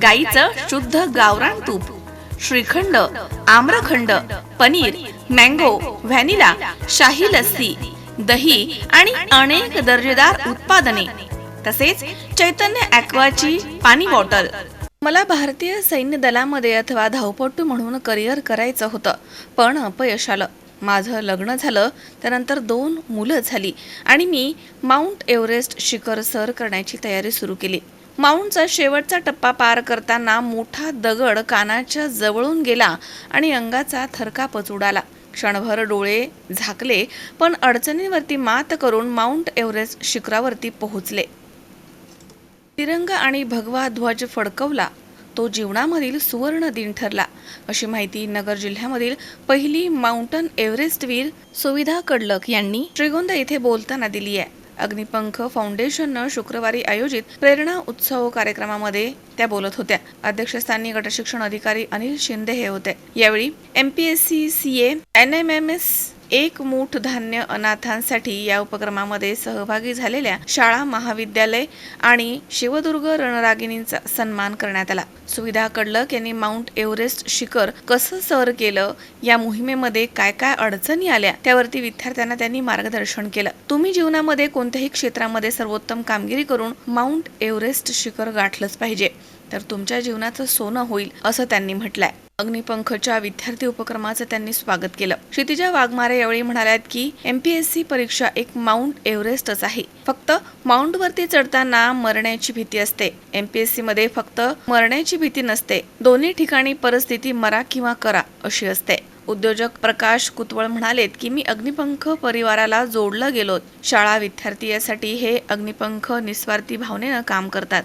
गाईचं शुद्ध गावरान तूप श्रीखंड आम्रखंड पनीर मँगो व्हॅनिला शाही लस्सी दही आणि अनेक दर्जेदार उत्पादने. तसेच चैतन्य ॲक्वाची पाणी बॉटल. मला भारतीय सैन्य दलामध्ये अथवा धावपटू म्हणून करिअर करायचं होतं पण अपयश आलं. माझं लग्न झालं त्यानंतर दोन मुलं झाली आणि मी माउंट एव्हरेस्ट शिखर सर करण्याची तयारी सुरू केली. माऊंटचा शेवटचा टप्पा पार करताना मोठा दगड कानाच्या जवळून गेला आणि अंगाचा थरकापच उडाला क्षणभर डोळे झाकले पण अडचणींवरती मात करून माउंट एव्हरेस्ट शिखरावरती पोहोचले. तिरंगा आणि भगवा ध्वज फडकवला. तो जीवनामधील सुवर्ण दिन ठरला. अशी माहिती नगर जिल्ह्यामधील पहिली माउंटन एव्हरेस्टवीर सुविधा कडलक यांनी श्रीगोंदा येथे बोलताना दिली आहे. अग्निपंख फाउंडेशननं शुक्रवारी आयोजित प्रेरणा उत्सव कार्यक्रमामध्ये त्या बोलत होत्या. अध्यक्षस्थानी गटशिक्षण अधिकारी अनिल शिंदे हे होते. यावेळी MPSC CA N M M S एक मूठ धान्य अनाथांसाठी या उपक्रमामध्ये सहभागी झालेल्या शाळा महाविद्यालय आणि शिवदुर्ग रणरागिणींचा सन्मान करण्यात आला. सुविधा कडलक यांनी माउंट एव्हरेस्ट शिखर कसं सर केलं या मोहिमेमध्ये काय काय अडचणी आल्या त्यावरती विद्यार्थ्यांना त्यांनी मार्गदर्शन केलं. तुम्ही जीवनामध्ये कोणत्याही क्षेत्रामध्ये सर्वोत्तम कामगिरी करून माउंट एव्हरेस्ट शिखर गाठलंच पाहिजे. तर तुमच्या जीवनाचं सोनं होईल असं त्यांनी म्हटलंय. अग्निपंखच्या विद्यार्थी उपक्रमाचं त्यांनी स्वागत केलं. क्षितिजा वाघमारे यावेळी म्हणाल्यात की एमपीएससी परीक्षा एक माउंट एव्हरेस्टच आहे. फक्त माउंट वरती चढताना मरण्याची भीती असते. एमपीएससी मध्ये फक्त मरण्याची भीती नसते. दोन्ही ठिकाणी परिस्थिती मरा किंवा करा अशी असते. उद्योजक प्रकाश कुतवळ म्हणालेत की मी अग्निपंख परिवाराला जोडलं गेलो शाळा विद्यार्थी यासाठी हे अग्निपंख निस्वार्थी भावनेनं काम करतात.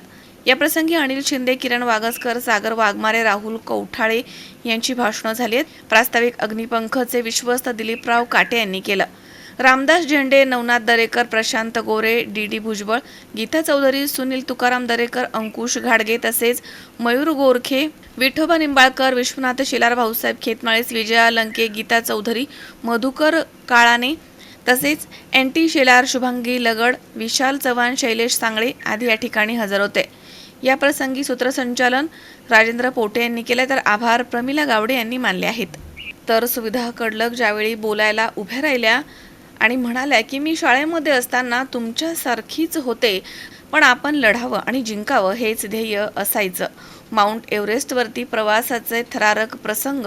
याप्रसंगी अनिल शिंदे किरण वागसकर सागर वाघमारे राहुल कौठाळे यांची भाषणं झाली आहेत. प्रास्ताविक अग्निपंखचे विश्वस्त दिलीपराव काटे यांनी केलं. रामदास झेंडे नवनाथ दरेकर प्रशांत गोरे डी डी भुजबळ गीता चौधरी सुनील तुकाराम दरेकर अंकुश घाडगे तसेच मयूर गोरखे विठोबा निंबाळकर विश्वनाथ शिलार भाऊसाहेब खेतमाळीस विजया लंके गीता चौधरी मधुकर काळाने तसेच एन टी शेलार शुभांगी लगड विशाल चव्हाण शैलेश सांगळे आदी या ठिकाणी हजर होते. या प्रसंगी सूत्रसंचालन राजेंद्र पोटे यांनी केले तर आभार प्रमिला गावडे यांनी मानले आहेत. तर सुविधा कडलक ज्यावेळी बोलायला उभ्या राहिल्या आणि म्हणाल्या की मी शाळेमध्ये असताना तुमच्यासारखीच होते पण आपण लढावं आणि जिंकावं हेच ध्येय असायचं. माउंट एव्हरेस्टवरती प्रवासाचे थरारक प्रसंग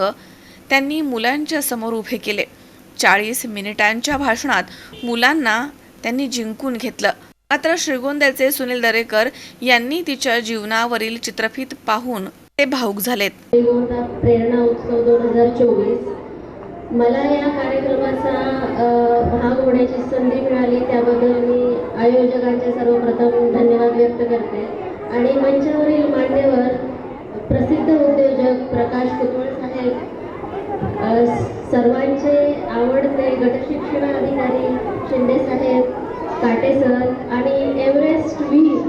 त्यांनी मुलांच्या समोर उभे केले. चाळीस मिनिटांच्या भाषणात मुलांना त्यांनी जिंकून घेतलं. मात्र श्रीगोंद्याचे सुनील दरेकर यांनी तिच्या जीवनावरील चित्रफित पाहून ते भाऊक झालेत. प्रेरणा उत्सव दोन हजार चोवीस. मला या कार्यक्रमाचा भाग होण्याची संधी मिळाली त्याबद्दल मी आयोजकांचे सर्वप्रथम धन्यवाद व्यक्त करते. आणि मंचावरील मान्यवर प्रसिद्ध उद्योजक प्रकाश कुतवळ साहेब सर्वांचे आवडते गटशिक्षण अधिकारी शिंदे साहेब काटे सर आणि एव्हरेस्ट वीर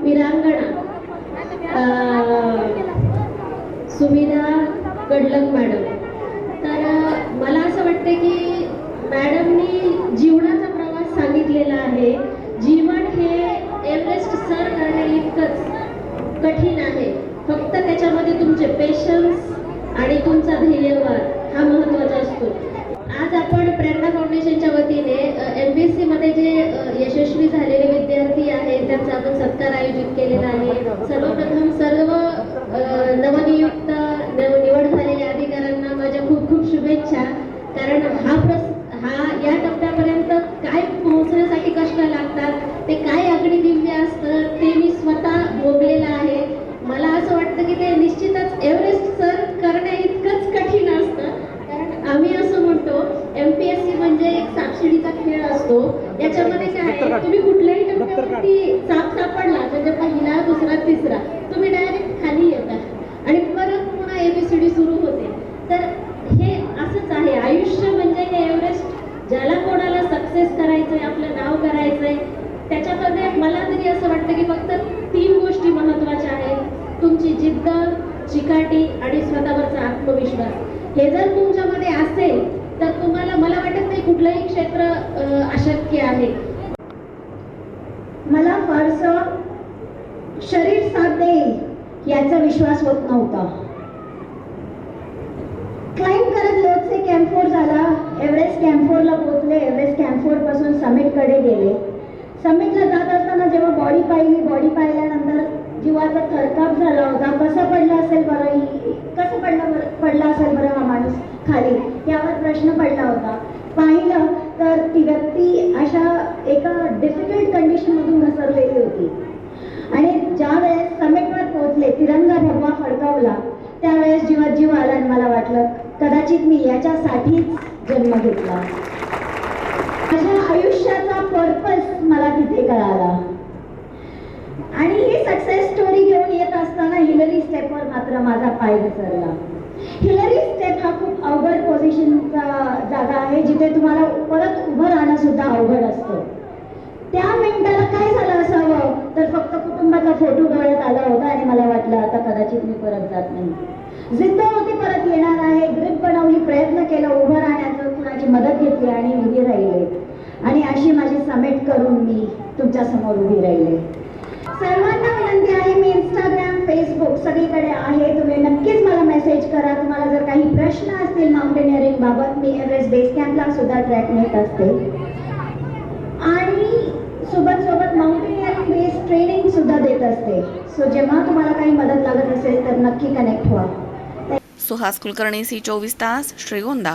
वीरांगणा सुविधा कडलक मॅडम. तर मला असं वाटतं की मॅडमनी जीवनाचा प्रवास सांगितलेला आहे. जीवन हे एव्हरेस्ट सर करणे इतकंच कठीण आहे. फक्त त्याच्यामध्ये तुमचे पेशन्स आणि तुमचा धैर्यवाद हा महत्त्वाचा असतो. आज आपण प्रेरणा फाउंडेशन वतीने एम बी एस सीमध्ये जे अ, यशस्वी झालेले विद्यार्थी आहेत त्यांचा आपण सत्कार आयोजित केलेला आहे सर्वप्रथम सर्व अ, नवनियुक्त नव- निवड झालेल्या अधिकाऱ्यांना माझ्या खूप खूप शुभेच्छा कारण हा प्रस हा या टप्प्यापर्यंत काय पोहोचण्यासाठी कष्ट लागतात ते काय अग्निदिव्य असतं ते मी स्वतः भोगलेलं आहे. मला असं वाटतं की ते निश्चितच एव्हरेस्ट सर करणे इतकंच कठीण असतं. कारण आम्ही असं म्हणतो एम पी एस सी म्हणजे एक सापशिडीचा खेळ असतो. याच्यामध्ये काय आहे तुम्ही कुठल्याही टप्प्यावरती त्याच्यामध्ये मला तरी असं वाटतं की फक्त तीन गोष्टी महत्त्वाच्या आहेत. तुमची जिद्द चिकाटी आणि स्वतःवरचा आत्मविश्वास. हे जर तुमच्यामध्ये असेल तर तुम्हाला मला वाटत नाही कुठलंही क्षेत्र अशक्य आहे. मला फारस शरीर साथ देईल याचा विश्वास होत नव्हता. क्लाइंब करत लोटसे कॅम्फोर झाला. एव्हरेस्ट कॅम्फोरला पोहोचले. एव्हरेस्ट कॅम्फोरपासून समिटकडे गेले. समिटला जात असताना जेव्हा बॉडी पाहिली बॉडी पाहिल्यानंतर जीवाचा थरकाप झाला. होता कसं पडलं असेल बरं? कसं पडलं पडला असेल बरं हा माणूस खाली? यावर प्रश्न पडला होता. पाहिलं तर ती व्यक्ती अशा एका डिफिकल्ट कंडिशनमधून घसरलेली होती. आणि ज्या वेळेस समिटवर पोहोचले तिरंगा भगवा फडकावला त्यावेळेस जीवात जीव आला आणि मला वाटलं कदाचित मी याच्यासाठीच जन्म घेतला. माझ्या आयुष्याचा पर्पज मला तिथे कळाला. आणि ही सक्सेस स्टोरी घेऊन येत असताना हिलरी स्टेपवर मात्र माझा पाय घसरला. हिलरी स्टेप हा खूप अवघड पोझिशनचा जागा आहे जिथे तुम्हाला परत उभं राहणं सुद्धा अवघड असतं. त्या मिनिटाला काय झालं असावं? तर फक्त कुटुंबाचा फोटो डोळ्यात आला होता आणि मला वाटलं आता कदाचित मी परत जात नाही. जिद्द होती परत येणार आहे. ग्रीप बनवली प्रयत्न केला उभं राहण्याचं कुणाची मदत घेतली आणि उभी राहिले. आणि अशी माझी समेट करून मी तुमच्यासमोर उभी राहिले. सर्वांना विनंती आहे मी इंस्टाग्राम फेसबुक सगळीकडे आहे. तुम्ही नक्कीच मला मेसेज करा. तुम्हाला जर काही प्रश्न असतील माउंटेनिअरिंग बाबत मी एव्हरेस्ट बेस कॅम्पला सुद्धा ट्रॅक नेत असते. आणि सोबत सोबत माउंटेनिअरिंग बेस ट्रेनिंग सुद्धा देत असते. सो जेव्हा तुम्हाला काही मदत लागत असेल तर नक्की कनेक्ट व्हा. सुहास कुलकर्णी सी चोवीस तास श्रीगोंदा.